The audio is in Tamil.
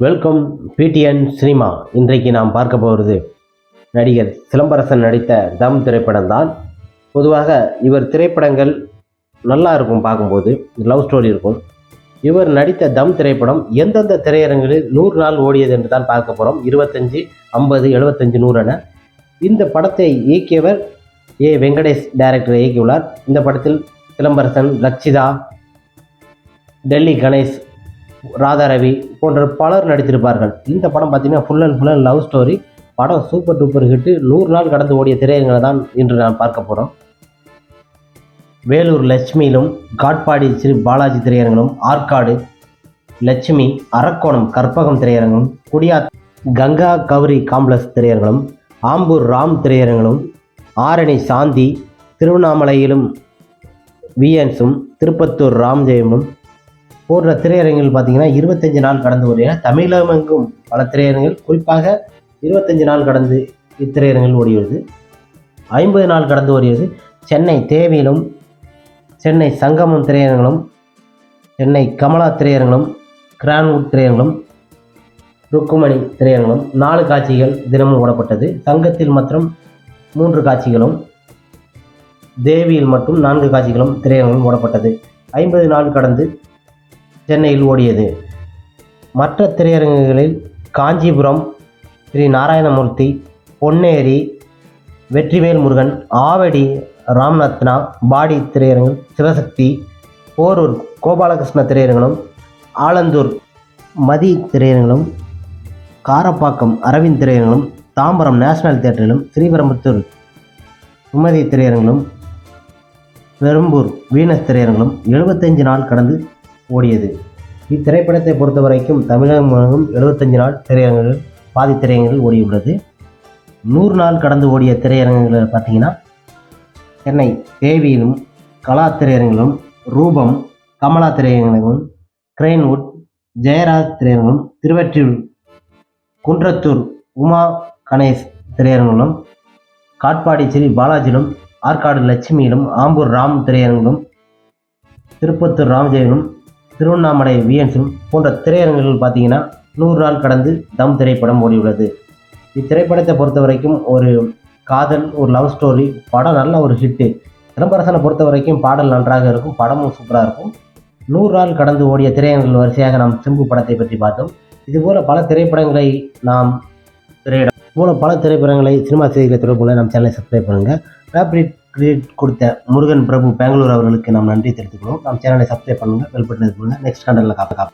வெல்கம் பிடிஎன் சினிமா இன்றைக்கு நாம் பார்க்க போகிறது நடிகர் சிலம்பரசன் நடித்த தம் திரைப்படம் தான் பொதுவாக இவர் திரைப்படங்கள் நல்லா இருக்கும் பார்க்கும்போது லவ் ஸ்டோரி இருக்கும். இவர் நடித்த தம் திரைப்படம் எந்தெந்த திரையரங்குகளில் நூறு நாள் ஓடியது என்று தான் பார்க்க போகிறோம் இருபத்தஞ்சி ஐம்பது எழுபத்தஞ்சு என. இந்த படத்தை இயக்கியவர் ஏ. வெங்கடேஷ் டைரக்டர் இயக்கியுள்ளார். இந்த படத்தில் சிலம்பரசன் லட்சிதா டெல்லி கணேஷ் ராதா ரவி போன்ற பலர் நடித்திருப்பார்கள். இந்த படம் பார்த்தீங்கன்னா full and full and love story படம் சூப்பர் டூப்பர் ஹிட்டு நூறு நாள் கடந்து ஓடிய திரையரங்களை தான் இன்று நான் பார்க்க போகிறோம் வேலூர் லட்சுமியிலும் காட்பாடி ஸ்ரீ பாலாஜி திரையரங்களும் ஆற்காடு லட்சுமி அரக்கோணம் கற்பகம் திரையரங்கும் குடியா கங்கா கௌரி காம்ப்ளெக்ஸ் திரையரங்களும் ஆம்பூர் ராம் திரையரங்களும் ஆரணி சாந்தி திருவண்ணாமலையிலும் விஎன்ஸும் திருப்பத்தூர் ராம்ஜெயமும் போன்ற திரையரங்கில் பார்த்தீங்கன்னா இருபத்தஞ்சு நாள் கடந்து ஓடின தமிழகமெங்கும் பல திரையரங்குகள் குறிப்பாக இருபத்தஞ்சு நாள் கடந்து இத்திரையரங்கில் ஓடியுள்ளது ஐம்பது நாள் கடந்து ஓடியது சென்னை தேவியிலும் சென்னை சங்கமம் திரையரங்களும் சென்னை கமலா திரையரங்களும் கிரான்வுட் திரையரங்களும் ருக்குமணி திரையரங்களும் நாலு காட்சிகள் தினமும் ஓடப்பட்டது. சங்கத்தில் மற்றும் மூன்று காட்சிகளும் தேவியில் மட்டும் நான்கு காட்சிகளும் திரையரங்கிலும் ஓடப்பட்டது. ஐம்பது நாள் கடந்து சென்னையில் ஓடியது. மற்ற திரையரங்குகளில் காஞ்சிபுரம் ஸ்ரீ நாராயணமூர்த்தி பொன்னேரி வெற்றிவேல் முருகன் ஆவடி ராம்நாத்னா பாடி திரையரங்கம் சிவசக்தி போரூர் கோபாலகிருஷ்ண திரையரங்களும் ஆலந்தூர் மதி திரையரங்களும் காரப்பாக்கம் அரவிந்த் திரையரங்களும் தாம்பரம் நேஷனல் தியேட்டரிலும் ஸ்ரீபெரும்புத்தூர் சுமதி திரையரங்களும் பெரும்பூர் வீனஸ் திரையரங்கிலும் எழுபத்தஞ்சு நாள் கடந்து ஓடியது. இத்திரைப்படத்தை பொறுத்த வரைக்கும் தமிழகம் முழுவதும் எழுபத்தஞ்சு நாள் திரையரங்குகள் பாதி திரையரங்குகள் ஓடியுள்ளது. நூறு நாள் கடந்து ஓடிய திரையரங்குகளில் பார்த்தீங்கன்னா சென்னை தேவியிலும் கலா திரையரங்கிலும் ரூபம் கமலா திரையரங்கிலும் கிரெயின்வுட் ஜெயராஜ் திரையரங்கம் திருவற்றியூர் குன்றத்தூர் உமா கணேஷ் திரையரங்கிலும் காட்பாடி ஸ்ரீ பாலாஜியிலும் ஆற்காடு லட்சுமியிலும் ஆம்பூர் ராம் திரையரங்கிலும் திருப்பத்தூர் ராமஜெயனும் திருவண்ணாமலை விஎன்ஸும் போன்ற திரையரங்குகள் பார்த்தீங்கன்னா நூறு நாள் கடந்து தம் திரைப்படம் ஓடியுள்ளது. இத்திரைப்படத்தை பொறுத்த வரைக்கும் ஒரு காதல் ஒரு லவ் ஸ்டோரி படம் நல்ல ஒரு ஹிட்டு சிலம்பரசனை பொறுத்த வரைக்கும் பாடல் நன்றாக இருக்கும் படமும் சூப்பராக இருக்கும். நூறு நாள் கடந்து ஓடிய திரையரங்குகள் வரிசையாக நாம் சிம்பு படத்தை பற்றி பார்த்தோம். இதுபோல பல திரைப்படங்களை நாம் திரையிடம் போல பல திரைப்படங்களை சினிமா செய்திகளை தொடர்பு கொள்ள நம் சேனலை சப்ஸ்கிரைப் பண்ணுங்கள் ஃபேப்ரிக் கிரியேட் கொடுத்த முருகன் பிரபு பெங்களூர் அவர்களுக்கு நாம் நன்றி தெரிவித்துக்கிறோம் நம் சேனலை சப்ஸ்கிரைப் பண்ணுங்கள் பெல் பட்டன் நெக்ஸ்ட் கண்டனில் காப்ப